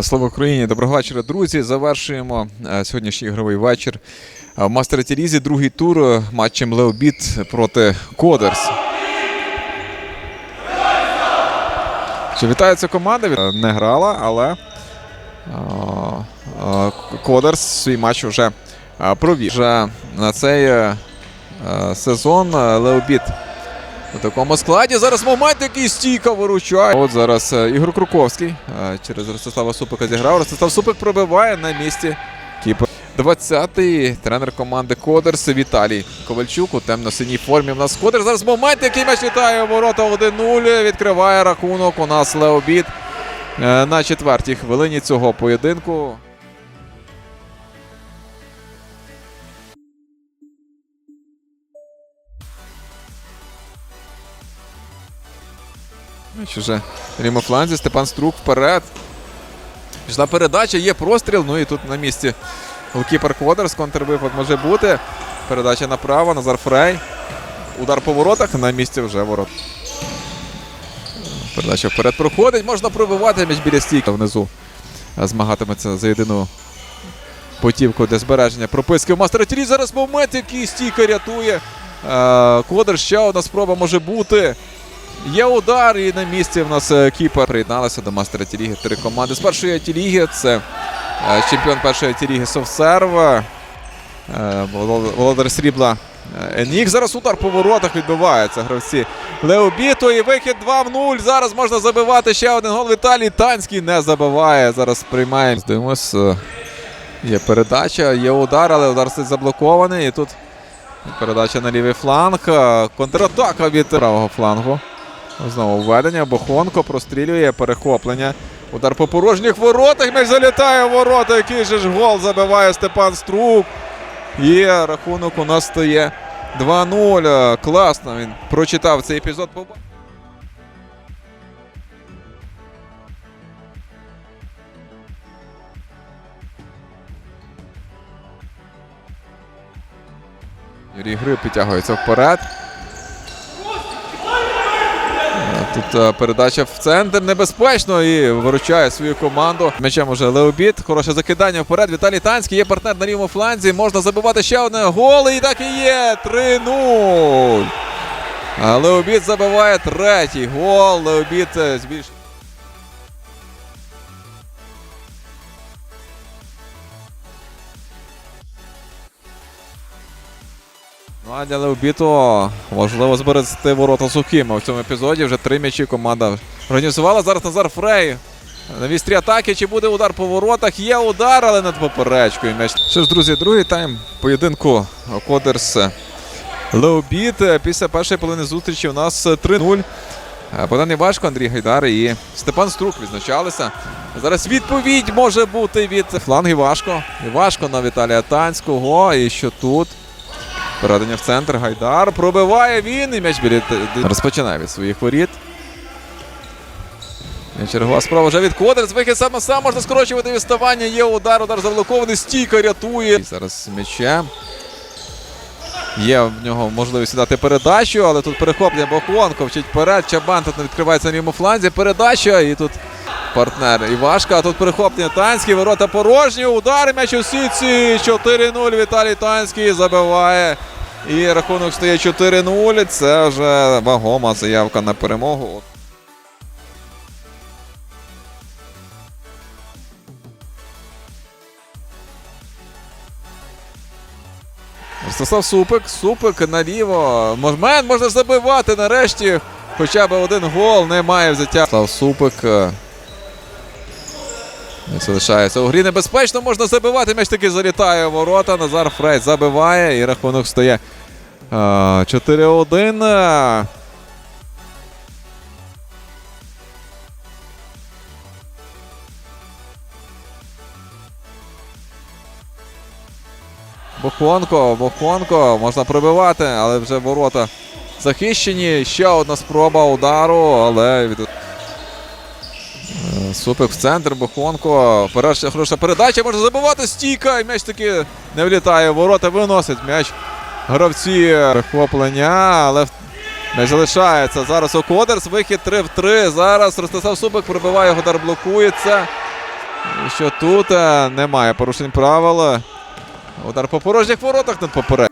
Слава Україні! Доброго вечора, друзі. Завершуємо е, сьогоднішній ігровий вечір е, в Мастер Тірізі. Другий тур е, матчем Леобіт проти Кодерс. Чи вітаються команди? Е, Не грала, але Кодерс свій матч вже провів. Вже на цей сезон Леобіт у такому складі. Зараз момент, який стійко виручає. От зараз е, Ігор Круковський е, через Ростислава Супика зіграв. Ростислав Супик пробиває на місці кіпер. 20-й тренер команди Кодерс Віталій Ковальчук у темно-синій формі. У нас Кодерс. Зараз момент, який м'яч літає у ворота 1-0. Відкриває рахунок. У нас Леобід е, на четвертій хвилині цього поєдинку. Рімо фланзі, Степан Струк вперед. Пішла передача, є простріл. Ну і тут на місці голкіпер Квадерс. Контрвипад може бути. Передача направо, Назар Фрей. Удар по воротах, на місці вже ворот. Передача вперед проходить. Можна пробивати між біля стійка внизу. Змагатиметься за єдину потівку для збереження прописки в мастера Тірі. Зараз момент, який стійка рятує. Е, Квадер ще одна спроба може бути. Є удар, і на місці в нас е, кіпер приєдналися до мастера Тіріги. Три команди з першої Тіріги. Це е, чемпіон першої Тіріги Совсерв. е, Володар Срібла Енік. Зараз удар по воротах відбувається. Гравці Леобіто і вихід 2 в 0. Зараз можна забивати ще один гол. Віталій Танський не забиває. Зараз приймаємо. Дивимось. Є передача, є удар, але удар заблокований. І тут передача на лівий фланг. Контратака від правого флангу. Знову введення. Бохонко прострілює перехоплення. Удар по порожніх воротах. М'яч залітає в ворота. Який же ж гол забиває Степан Струк. І рахунок у нас стає 2-0. Класно. Він прочитав цей епізод. Юрій Гриб підтягується вперед. Тут е, передача в центр небезпечно і виручає свою команду. М'ячем уже Леобіт. Хороше закидання вперед. Віталій Танський є партнер на лівому фланзі. Можна забивати ще одне гол. І так і є. 3-0. А Леобіт забиває третій гол. Леобіт е, збільшує. Ну а для Леобіту важливо зберегти ворота сухими. У цьому епізоді вже три м'ячі команда організувала. Зараз Назар Фрей. На вістрі атаки. Чи буде удар по воротах? Є удар, але над поперечкою. М'яч. Що ж, друзі, другий тайм поєдинку Кодерс Леобіт. Після першої половини зустрічі у нас 3-0. Богдан Івашко, Андрій Гайдар і Степан Струк відзначалися. Зараз відповідь може бути від фланг Івашко. Івашко на Віталія Танського. І що тут? Передання в центр. Гайдар. Пробиває він. І м'яч біля розпочинає від своїх воріт. Чергова справа вже від Кодерс. Вихід саме сам можна скорочувати відставання. Є удар, удар заблокований. Стійка рятує. І зараз м'ячем. Є в нього можливість дати передачу, але тут перехоплення Бохонко вчить вперед. Чабан тут не відкривається на лівому фланзі. Передача. І тут партнер Івашка. А тут перехоплення Танський. Ворота порожні. Удар. М'яч у сітці. 4-0. Віталій Танський забиває. І рахунок стає 4-0. Це вже вагома заявка на перемогу. Ростислав Супик, Супик наліво. Момент можна забивати нарешті. Хоча б один гол немає взяття. Ростислав Супик. Залишається. У грі небезпечно можна забивати. М'яч таки залітає ворота. Назар Фрей забиває і рахунок стає е, 4-1. Е, Бохонко, Бохонко, можна пробивати, але вже ворота захищені. Ще одна спроба удару, але від... Е, Супик в центр, Бохонко. Перша хороша передача, може забивати стійка. І м'яч таки не влітає ворота, виносить м'яч. Гравці перехоплення, але м'яч залишається. Зараз Окодерс, вихід 3 в 3. Зараз Ростислав Супик пробиває, Годар блокується. І що тут е, немає порушень правил. Удар по порожніх воротах над поперед.